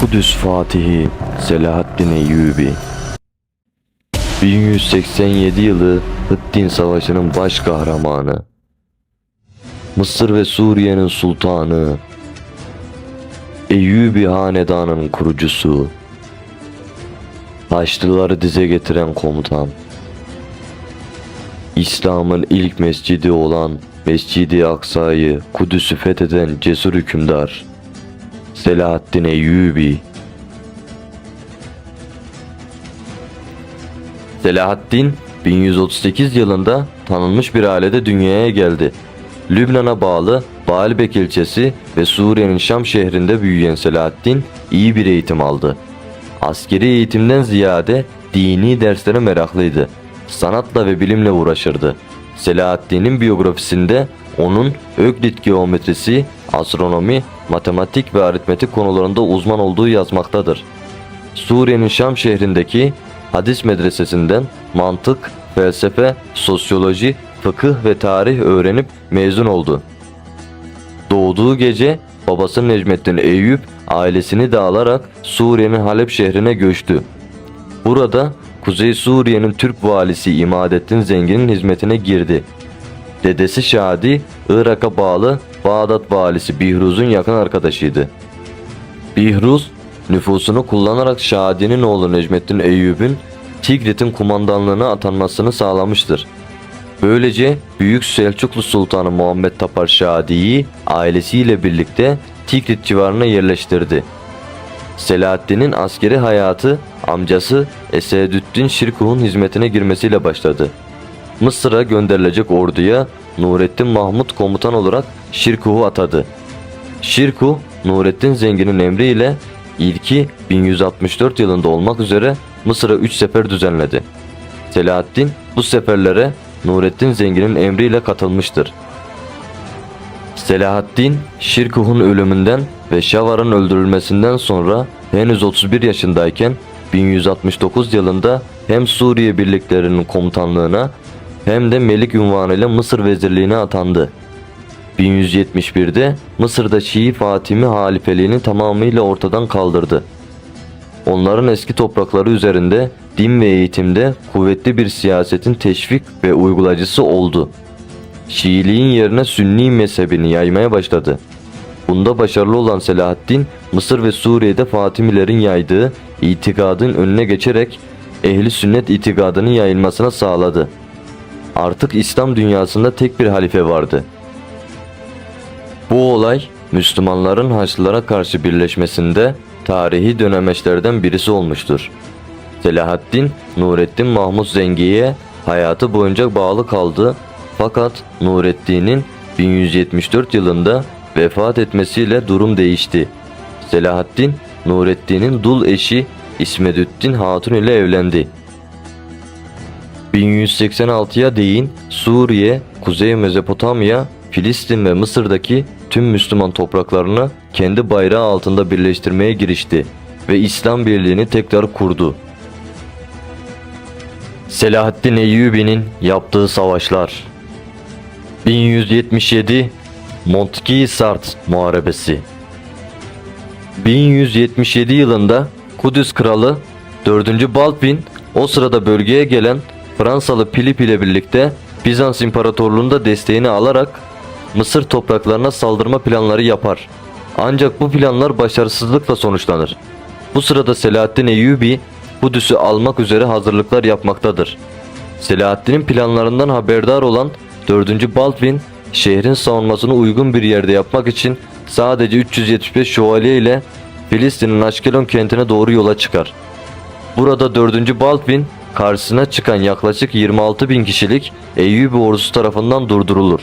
Kudüs Fatihi Selahaddin Eyyubi. 1187 yılı Hıddin Savaşı'nın baş kahramanı. Mısır ve Suriye'nin sultanı. Eyyubi Hanedanı'nın kurucusu. Haçlıları dize getiren komutan. İslam'ın ilk mescidi olan Mescidi Aksa'yı Kudüs'ü fetheden cesur hükümdar Selahaddin Eyyubi Selahaddin 1138 yılında tanınmış bir ailede dünyaya geldi. Lübnan'a bağlı Baalbek ilçesi ve Suriye'nin Şam şehrinde büyüyen Selahaddin iyi bir eğitim aldı. Askeri eğitimden ziyade dini derslere meraklıydı. Sanatla ve bilimle uğraşırdı. Selahaddin'in biyografisinde onun Öklit geometrisi, astronomi, matematik ve aritmetik konularında uzman olduğu yazmaktadır. Suriye'nin Şam şehrindeki hadis medresesinden mantık, felsefe, sosyoloji, fıkıh ve tarih öğrenip mezun oldu. Doğduğu gece babası Necmettin Eyüp ailesini de alarak Suriye'nin Halep şehrine göçtü. Burada Kuzey Suriye'nin Türk valisi İmadettin Zengin'in hizmetine girdi. Dedesi Şadi, Irak'a bağlı Bağdat valisi Bihruz'un yakın arkadaşıydı. Bihruz, nüfusunu kullanarak Şadi'nin oğlu Necmettin Eyyub'ün Tigrit'in kumandanlığına atanmasını sağlamıştır. Böylece Büyük Selçuklu Sultanı Muhammed Tapar Şadi'yi ailesiyle birlikte Tikrit civarına yerleştirdi. Selahaddin'in askeri hayatı amcası Esedüddin Şirkuh'un hizmetine girmesiyle başladı. Mısır'a gönderilecek orduya Nurettin Mahmut komutan olarak Şirkuh'u atadı. Şirkuh, Nurettin Zengin'in emriyle ilki 1164 yılında olmak üzere Mısır'a 3 sefer düzenledi. Selahaddin bu seferlere Nurettin Zengin'in emriyle katılmıştır. Selahaddin, Şirkuh'un ölümünden ve Şavar'ın öldürülmesinden sonra henüz 31 yaşındayken 1169 yılında hem Suriye birliklerinin komutanlığına hem de Melik unvanıyla Mısır vezirliğine atandı. 1171'de Mısır'da Şii Fatimi halifeliğini tamamıyla ortadan kaldırdı. Onların eski toprakları üzerinde din ve eğitimde kuvvetli bir siyasetin teşvik ve uygulayıcısı oldu. Şiiliğin yerine Sünni mezhebini yaymaya başladı. Bunda başarılı olan Selahaddin, Mısır ve Suriye'de Fatimilerin yaydığı itikadın önüne geçerek ehli sünnet itikadının yayılmasına sağladı. Artık İslam dünyasında tek bir halife vardı. Bu olay Müslümanların Haçlılara karşı birleşmesinde tarihi dönemeçlerden birisi olmuştur. Selahaddin, Nurettin Mahmut Zengi'ye hayatı boyunca bağlı kaldı fakat Nurettin'in 1174 yılında vefat etmesiyle durum değişti. Selahaddin, Nurettin'in dul eşi İsmedüddin Hatun ile evlendi. 1186'ya değin Suriye, Kuzey Mezopotamya, Filistin ve Mısır'daki tüm Müslüman topraklarını kendi bayrağı altında birleştirmeye girişti ve İslam Birliği'ni tekrar kurdu. Selahaddin Eyyubi'nin yaptığı savaşlar 1177 Montki Sart Muharebesi 1177 yılında Kudüs Kralı 4. Balpin o sırada bölgeye gelen Fransalı Pilip ile birlikte Bizans İmparatorluğu'nda desteğini alarak Mısır topraklarına saldırma planları yapar. Ancak bu planlar başarısızlıkla sonuçlanır. Bu sırada Selahaddin Eyyubi Kudüs'ü almak üzere hazırlıklar yapmaktadır. Selahaddin'in planlarından haberdar olan 4. Baldwin şehrin savunmasını uygun bir yerde yapmak için sadece 375 şövalye ile Filistin'in Aşkelon kentine doğru yola çıkar. Burada 4. Baldwin karşısına çıkan yaklaşık 26 bin kişilik Eyyubi ordusu tarafından durdurulur.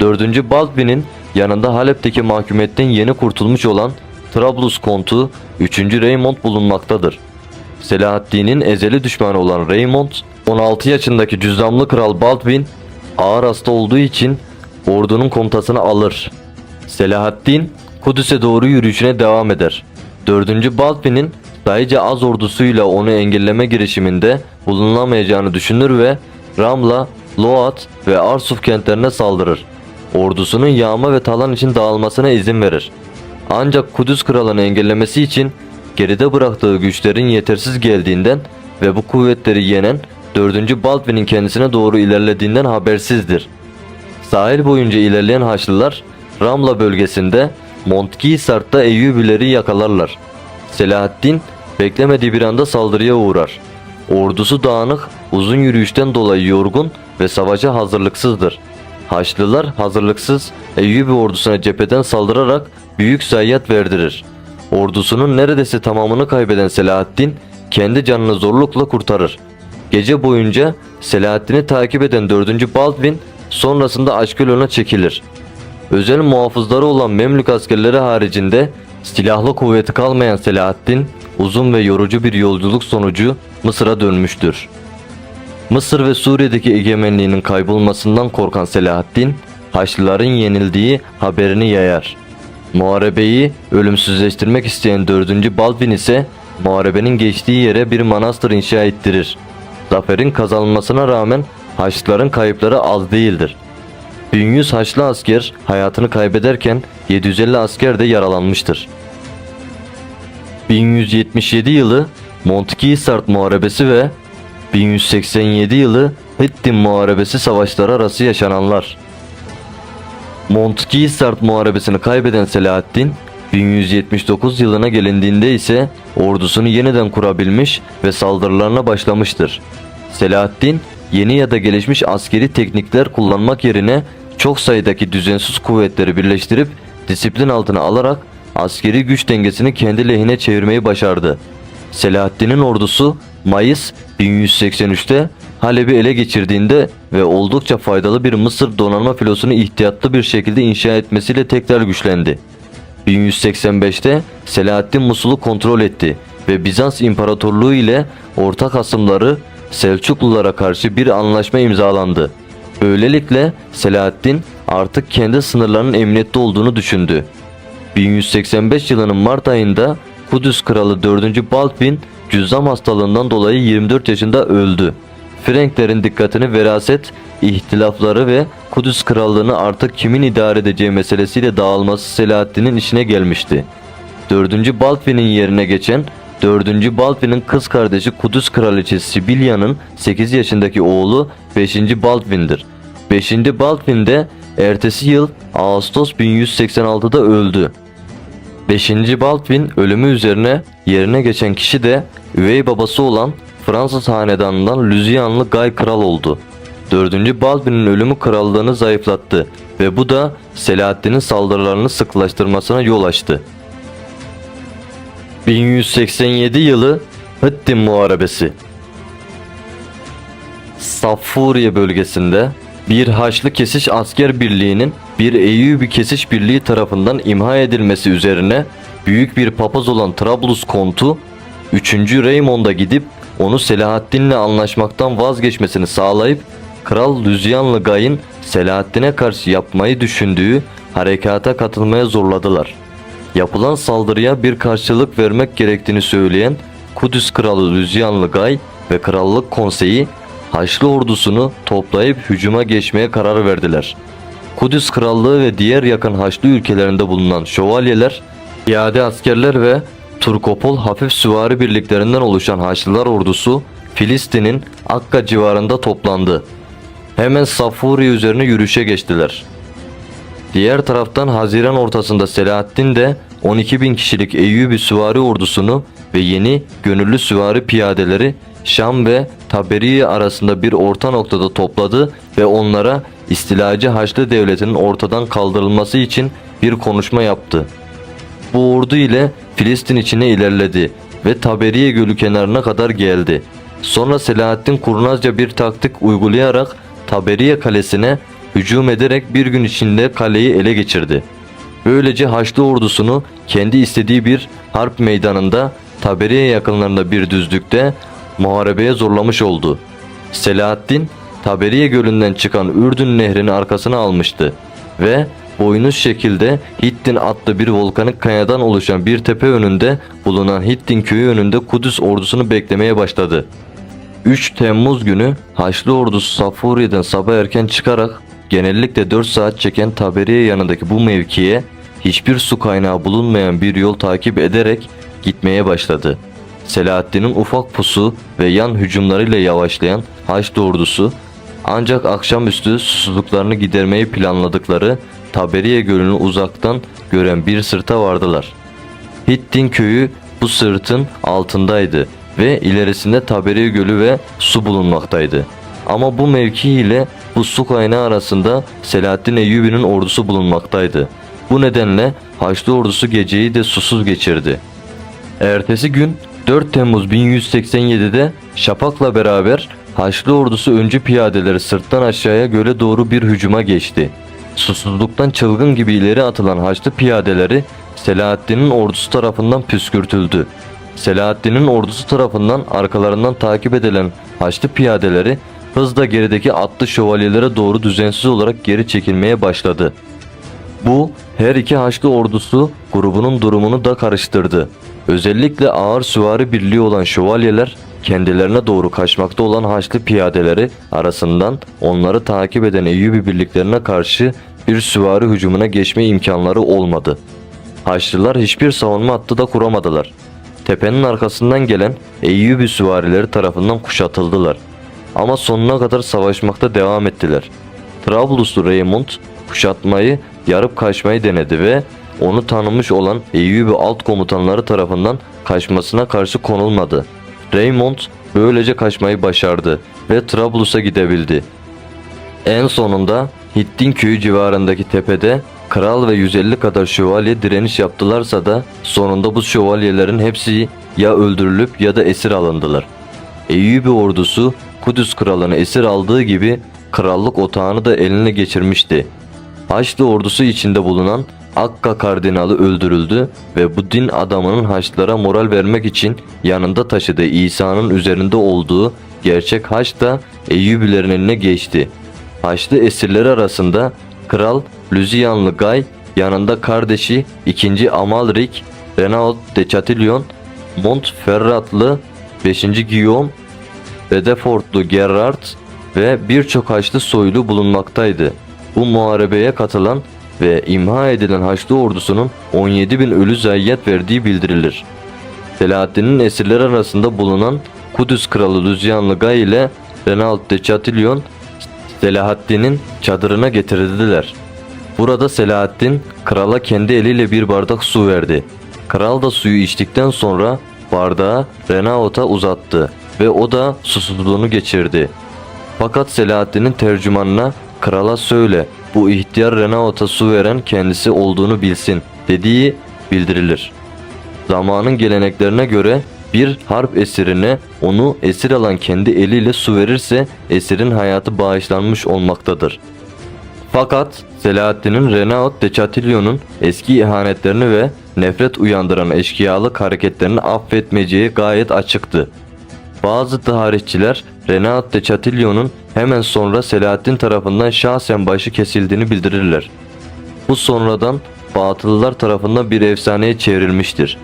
4. Baldwin'in yanında Halep'teki mahkumetten yeni kurtulmuş olan Trablus kontu 3. Raymond bulunmaktadır. Selahaddin'in ezeli düşmanı olan Raymond, 16 yaşındaki cüzdanlı kral Baldwin ağır hasta olduğu için ordunun komutasını alır. Selahaddin Kudüs'e doğru yürüyüşüne devam eder. 4. Baldwin'in sayıca az ordusuyla onu engelleme girişiminde bulunamayacağını düşünür ve Ramla, Loat ve Arsuf kentlerine saldırır. Ordusunun yağma ve talan için dağılmasına izin verir. Ancak Kudüs kralını engellemesi için geride bıraktığı güçlerin yetersiz geldiğinden ve bu kuvvetleri yenen 4. Baldwin'in kendisine doğru ilerlediğinden habersizdir. Sahil boyunca ilerleyen Haçlılar Ramla bölgesinde Montgisart'ta Eyyubileri yakalarlar. Selahaddin beklemediği bir anda saldırıya uğrar. Ordusu dağınık, uzun yürüyüşten dolayı yorgun ve savaşa hazırlıksızdır. Haçlılar hazırlıksız Eyyubi ordusuna cepheden saldırarak büyük zayiat verdirir. Ordusunun neredeyse tamamını kaybeden Selahaddin kendi canını zorlukla kurtarır. Gece boyunca Selahaddin'i takip eden 4. Baldwin sonrasında Aşkelon'a çekilir. Özel muhafızları olan Memlük askerleri haricinde silahlı kuvveti kalmayan Selahaddin uzun ve yorucu bir yolculuk sonucu Mısır'a dönmüştür. Mısır ve Suriye'deki egemenliğinin kaybolmasından korkan Selahaddin, Haçlıların yenildiği haberini yayar. Muharebeyi ölümsüzleştirmek isteyen 4. Baldwin ise muharebenin geçtiği yere bir manastır inşa ettirir. Zaferin kazanılmasına rağmen Haçlıların kayıpları az değildir. 1100 Haçlı asker hayatını kaybederken 750 asker de yaralanmıştır. 1177 yılı Montgisart Muharebesi ve 1187 yılı Hittin Muharebesi savaşları arası yaşananlar. Montgisart Muharebesini kaybeden Selahaddin 1179 yılına gelindiğinde ise ordusunu yeniden kurabilmiş ve saldırılarına başlamıştır. Selahaddin yeni ya da gelişmiş askeri teknikler kullanmak yerine çok sayıdaki düzensiz kuvvetleri birleştirip disiplin altına alarak askeri güç dengesini kendi lehine çevirmeyi başardı. Selahaddin'in ordusu Mayıs 1183'te Halep'i ele geçirdiğinde ve oldukça faydalı bir Mısır donanma filosunu ihtiyatlı bir şekilde inşa etmesiyle tekrar güçlendi. 1185'te Selahaddin Musul'u kontrol etti ve Bizans İmparatorluğu ile ortak hasımları Selçuklulara karşı bir anlaşma imzalandı. Böylelikle Selahaddin artık kendi sınırlarının emniyette olduğunu düşündü. 1185 yılının Mart ayında Kudüs Kralı 4. Baldwin cüzzam hastalığından dolayı 24 yaşında öldü. Frenklerin dikkatini veraset, ihtilafları ve Kudüs Krallığını artık kimin idare edeceği meselesiyle dağılması Selahaddin'in işine gelmişti. 4. Baldwin'in yerine geçen 4. Baldwin'in kız kardeşi Kudüs Kraliçesi Sibilya'nın 8 yaşındaki oğlu 5. Baldwin'dir. 5. Baldwin de ertesi yıl Ağustos 1186'da öldü. 5. Baldwin ölümü üzerine yerine geçen kişi de üvey babası olan Fransız hanedanından Lüziyanlı Gay Kral oldu. 4. Baldwin'in ölümü krallığını zayıflattı ve bu da Selahaddin'in saldırılarını sıklaştırmasına yol açtı. 1187 yılı Hittin Muharebesi Safuriye bölgesinde bir Haçlı Kesiş Asker Birliği'nin bir Eyyubi Kesiş Birliği tarafından imha edilmesi üzerine büyük bir papaz olan Trablus Kontu 3. Raymond'a gidip onu Selahaddin'le anlaşmaktan vazgeçmesini sağlayıp Kral Lüzyanlı Gay'ın Selahaddin'e karşı yapmayı düşündüğü harekata katılmaya zorladılar. Yapılan saldırıya bir karşılık vermek gerektiğini söyleyen Kudüs Kralı Lüzyanlı Gay ve Krallık Konseyi Haçlı ordusunu toplayıp hücuma geçmeye karar verdiler. Kudüs Krallığı ve diğer yakın Haçlı ülkelerinde bulunan şövalyeler, piyade askerler ve Turkopol hafif süvari birliklerinden oluşan Haçlılar ordusu Filistin'in Akka civarında toplandı. Hemen Safuriye üzerine yürüyüşe geçtiler. Diğer taraftan Haziran ortasında Selahaddin de 12 bin kişilik Eyyubi süvari ordusunu ve yeni gönüllü süvari piyadeleri Şam ve Taberiye arasında bir orta noktada topladı ve onlara istilacı Haçlı devletinin ortadan kaldırılması için bir konuşma yaptı. Bu ordu ile Filistin içine ilerledi ve Taberiye Gölü kenarına kadar geldi. Sonra Selahaddin kurnazca bir taktik uygulayarak Taberiye kalesine hücum ederek bir gün içinde kaleyi ele geçirdi. Böylece Haçlı ordusunu kendi istediği bir harp meydanında Taberiye yakınlarında bir düzlükte muharebeye zorlamış oldu. Selahaddin Taberiye Gölü'nden çıkan Ürdün Nehri'ni arkasına almıştı ve boynuz şekilde Hittin adlı bir volkanik kayadan oluşan bir tepe önünde bulunan Hittin köyü önünde Kudüs ordusunu beklemeye başladı. 3 Temmuz günü Haçlı ordusu Safuriye'den sabah erken çıkarak genellikle 4 saat çeken Taberiye yanındaki bu mevkiye hiçbir su kaynağı bulunmayan bir yol takip ederek gitmeye başladı. Selahaddin'in ufak pusu ve yan hücumlarıyla yavaşlayan Haçlı ordusu ancak akşamüstü susuzluklarını gidermeyi planladıkları Taberiye Gölü'nü uzaktan gören bir sırta vardılar. Hittin köyü bu sırtın altındaydı ve ilerisinde Taberiye Gölü ve su bulunmaktaydı. Ama bu mevki ile bu su kaynağı arasında Selahaddin Eyyubi'nin ordusu bulunmaktaydı. Bu nedenle Haçlı ordusu geceyi de susuz geçirdi. Ertesi gün 4 Temmuz 1187'de Şapak'la beraber Haçlı ordusu öncü piyadeleri sırttan aşağıya göle doğru bir hücuma geçti. Susuzluktan çılgın gibi ileri atılan Haçlı piyadeleri Selahaddin'in ordusu tarafından püskürtüldü. Selahaddin'in ordusu tarafından arkalarından takip edilen Haçlı piyadeleri hızla gerideki atlı şövalyelere doğru düzensiz olarak geri çekilmeye başladı. Bu her iki Haçlı ordusu grubunun durumunu da karıştırdı. Özellikle ağır süvari birliği olan şövalyeler kendilerine doğru kaçmakta olan Haçlı piyadeleri arasından onları takip eden Eyyubi birliklerine karşı bir süvari hücumuna geçme imkanları olmadı. Haçlılar hiçbir savunma hattı da kuramadılar. Tepenin arkasından gelen Eyyubi süvarileri tarafından kuşatıldılar. Ama sonuna kadar savaşmakta devam ettiler. Trabluslu Raymond kuşatmayı yarıp kaçmayı denedi ve onu tanımış olan Eyyubi alt komutanları tarafından kaçmasına karşı konulmadı. Raymond böylece kaçmayı başardı ve Trablus'a gidebildi. En sonunda Hittin köyü civarındaki tepede kral ve 150 kadar şövalye direniş yaptılarsa da sonunda bu şövalyelerin hepsi ya öldürülüp ya da esir alındılar. Eyyubi ordusu Kudüs kralını esir aldığı gibi krallık otağını da eline geçirmişti. Haçlı ordusu içinde bulunan Akka kardinali öldürüldü ve bu din adamının Haçlılara moral vermek için yanında taşıdığı İsa'nın üzerinde olduğu gerçek haç da Eyyubilerin eline geçti. Haçlı esirleri arasında Kral Lüziyanlı Gay, yanında kardeşi 2. Amalrik, Renaud de Chatillon, Montferratlı 5. Guillaume, Bedefortlu Gerard ve birçok Haçlı soylu bulunmaktaydı. Bu muharebeye katılan ve imha edilen Haçlı ordusunun 17 bin ölü zayiat verdiği bildirilir. Selahaddin'in esirleri arasında bulunan Kudüs kralı Lüzyanlı Gay ile Renaud de Chatillon Selahaddin'in çadırına getirildiler. Burada Selahaddin krala kendi eliyle bir bardak su verdi. Kral da suyu içtikten sonra bardağı Renaud'a uzattı ve o da susuzluğunu geçirdi. Fakat Selahaddin'in tercümanına krala söyle bu ihtiyar Renaud'a su veren kendisi olduğunu bilsin dediği bildirilir. Zamanın geleneklerine göre bir harp esirine onu esir alan kendi eliyle su verirse esirin hayatı bağışlanmış olmaktadır. Fakat Selahaddin'in Renaud de Chatillon'un eski ihanetlerini ve nefret uyandıran eşkıyalık hareketlerini affetmeyeceği gayet açıktı. Bazı tarihçiler Renaud de Chatillon'un hemen sonra Selahaddin tarafından şahsen başı kesildiğini bildirirler. Bu sonradan Batılılar tarafından bir efsaneye çevrilmiştir.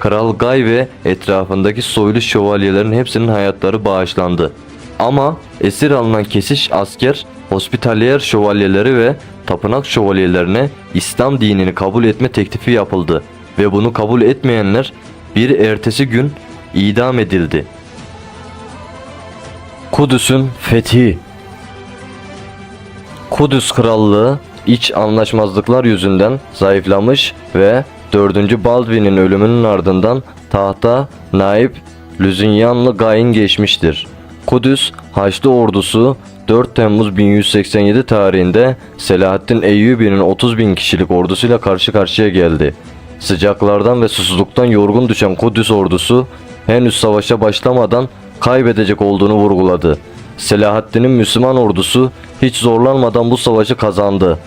Kral Gay ve etrafındaki soylu şövalyelerin hepsinin hayatları bağışlandı. Ama esir alınan kesiş asker, hospitaliyer şövalyeleri ve tapınak şövalyelerine İslam dinini kabul etme teklifi yapıldı ve bunu kabul etmeyenler bir ertesi gün idam edildi. Kudüs'ün fethi Kudüs Krallığı iç anlaşmazlıklar yüzünden zayıflamış ve 4. Baldwin'in ölümünün ardından tahta naip Lüzinyanlı Gayin geçmiştir. Kudüs Haçlı ordusu 4 Temmuz 1187 tarihinde Selahaddin Eyyubi'nin 30 bin kişilik ordusuyla karşı karşıya geldi. Sıcaklardan ve susuzluktan yorgun düşen Kudüs ordusu henüz savaşa başlamadan kaybedecek olduğunu vurguladı. Selahaddin'in Müslüman ordusu hiç zorlanmadan bu savaşı kazandı.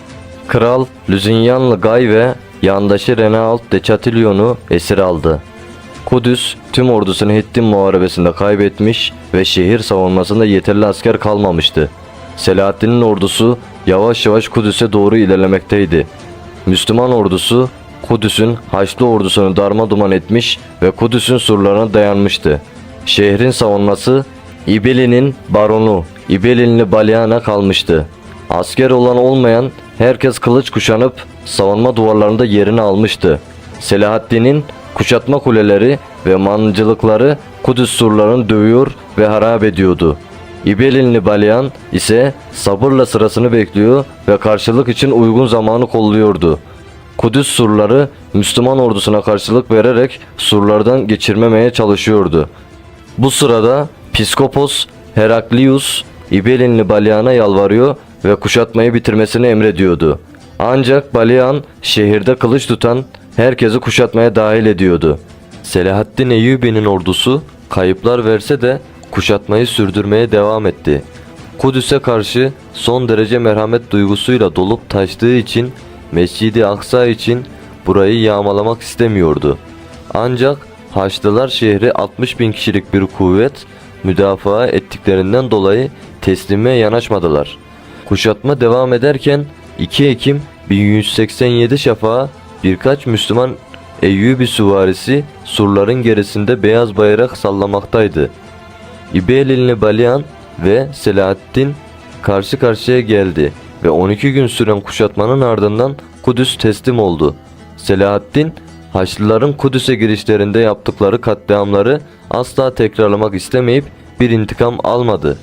Kral Lüzinyanlı Gay ve yandaşı Renaud de Chatillon'u esir aldı. Kudüs tüm ordusunu Hittin muharebesinde kaybetmiş ve şehir savunmasında yeterli asker kalmamıştı. Selahaddin'in ordusu yavaş yavaş Kudüs'e doğru ilerlemekteydi. Müslüman ordusu Kudüs'ün Haçlı ordusunu darma duman etmiş ve Kudüs'ün surlarına dayanmıştı. Şehrin savunması İbeli'nin baronu İbelinli Balyan'a kalmıştı. Asker olan olmayan herkes kılıç kuşanıp savunma duvarlarında yerini almıştı. Selahaddin'in kuşatma kuleleri ve mancılıkları Kudüs surlarını dövüyor ve harap ediyordu. İbelinli Balyan ise sabırla sırasını bekliyor ve karşılık için uygun zamanı kolluyordu. Kudüs surları Müslüman ordusuna karşılık vererek surlardan geçirmemeye çalışıyordu. Bu sırada Piskopos Heraklius İbelinli Balyan'a yalvarıyor ve kuşatmayı bitirmesini emrediyordu. Ancak Balyan şehirde kılıç tutan herkesi kuşatmaya dahil ediyordu. Selahaddin Eyyubi'nin ordusu kayıplar verse de kuşatmayı sürdürmeye devam etti. Kudüs'e karşı son derece merhamet duygusuyla dolup taştığı için Mescid-i Aksa için burayı yağmalamak istemiyordu. Ancak Haçlılar şehri 60 bin kişilik bir kuvvet müdafaa ettiklerinden dolayı teslime yanaşmadılar. Kuşatma devam ederken 2 Ekim 1187 şafağı birkaç Müslüman Eyyubi süvarisi surların gerisinde beyaz bayrak sallamaktaydı. İbelilli Balyan ve Selahaddin karşı karşıya geldi ve 12 gün süren kuşatmanın ardından Kudüs teslim oldu. Selahaddin Haçlıların Kudüs'e girişlerinde yaptıkları katliamları asla tekrarlamak istemeyip bir intikam almadı.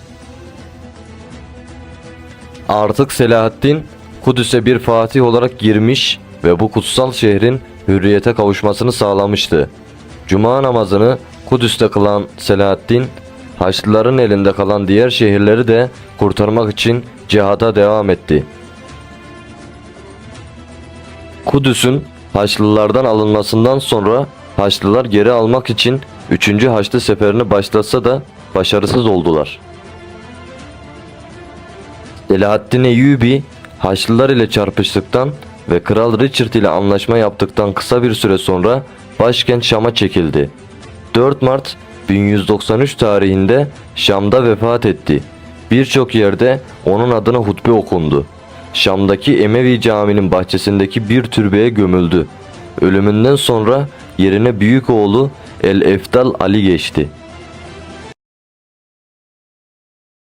Artık Selahaddin Kudüs'e bir fatih olarak girmiş ve bu kutsal şehrin hürriyete kavuşmasını sağlamıştı. Cuma namazını Kudüs'te kılan Selahaddin, Haçlıların elinde kalan diğer şehirleri de kurtarmak için cihada devam etti. Kudüs'ün Haçlılardan alınmasından sonra Haçlılar geri almak için 3. Haçlı seferini başlatsa da başarısız oldular. Selahaddin Eyyubi Haçlılar ile çarpıştıktan ve Kral Richard ile anlaşma yaptıktan kısa bir süre sonra başkent Şam'a çekildi. 4 Mart 1193 tarihinde Şam'da vefat etti. Birçok yerde onun adına hutbe okundu. Şam'daki Emevi caminin bahçesindeki bir türbeye gömüldü. Ölümünden sonra yerine büyük oğlu El Efdal Ali geçti.